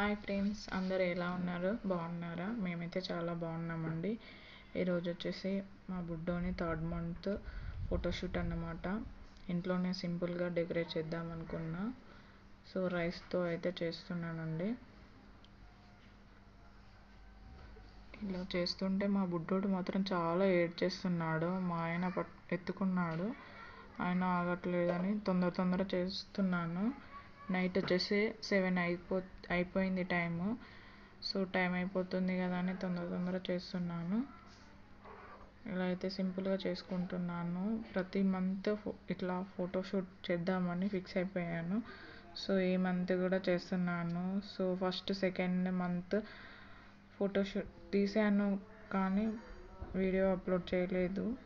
Hi friends అందరు ఎలా ఉన్నారు? బాగున్నారా? మేమైతే చాలా బాగున్నామండి. ఈరోజు వచ్చేసి మా బుడ్డోని థర్డ్ మంత్ ఫోటోషూట్ అన్నమాట. ఇంట్లోనే సింపుల్గా డెకరేట్ చేద్దాం అనుకున్నా. సో రైస్తో అయితే చేస్తున్నానండి. ఇలా చేస్తుంటే మా బుడ్డోడు మాత్రం చాలా ఏడ్ చేస్తున్నాడు మా ఆయన పట్ ఎత్తుకున్నాడు. ఆయన ఆగట్లేదని తొందర తొందర చేస్తున్నాను. నైట్ వచ్చేసి సెవెన్ అయిపో అయిపోయింది టైము. సో టైం అయిపోతుంది కదా అని తొందర తొందర చేస్తున్నాను. ఇలా అయితే సింపుల్గా చేసుకుంటున్నాను. ప్రతి మంత్ ఇట్లా ఫోటోషూట్ చేద్దామని ఫిక్స్ అయిపోయాను. సో ఈ మంత్ కూడా చేస్తున్నాను. So first second month photoshoot తీసాను కానీ వీడియో అప్లోడ్ చేయలేదు.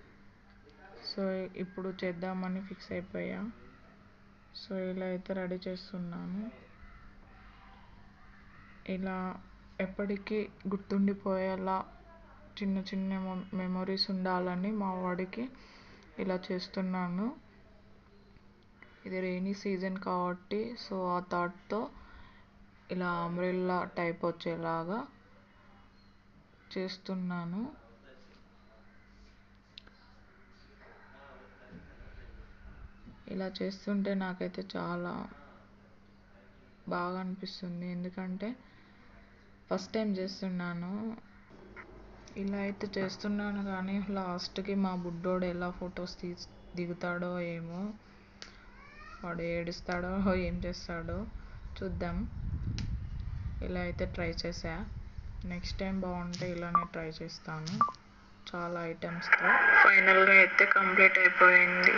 సో ఇప్పుడు చేద్దామని ఫిక్స్ అయిపోయా. సో ఇలా అయితే రెడీ చేస్తున్నాను. ఇలా ఎప్పటికీ గుర్తుండిపోయేలా చిన్న చిన్న మెమొరీస్ ఉండాలని మా వాడికి ఇలా చేస్తున్నాను. ఇది రెయినీ సీజన్ కాబట్టి సో ఆ థాట్తో ఇలా అంబ్రెల్లా టైప్ వచ్చేలాగా చేస్తున్నాను. ఇలా చేస్తుంటే నాకైతే చాలా బాగా అనిపిస్తుంది. ఎందుకంటే ఫస్ట్ టైం చేస్తున్నాను. ఇలా అయితే చేస్తున్నాను కానీ లాస్ట్కి మా బుడ్డోడు ఎలా ఫొటోస్ తీ దిగుతాడో ఏమో వాడు ఏడుస్తాడో ఏం చేస్తాడో చూద్దాం. ఇలా అయితే ట్రై చేశా. నెక్స్ట్ టైం బాగుంటే ఇలానే ట్రై చేస్తాను. చాలా ఐటమ్స్తో. ఫైనల్గా అయితే కంప్లీట్ అయిపోయింది.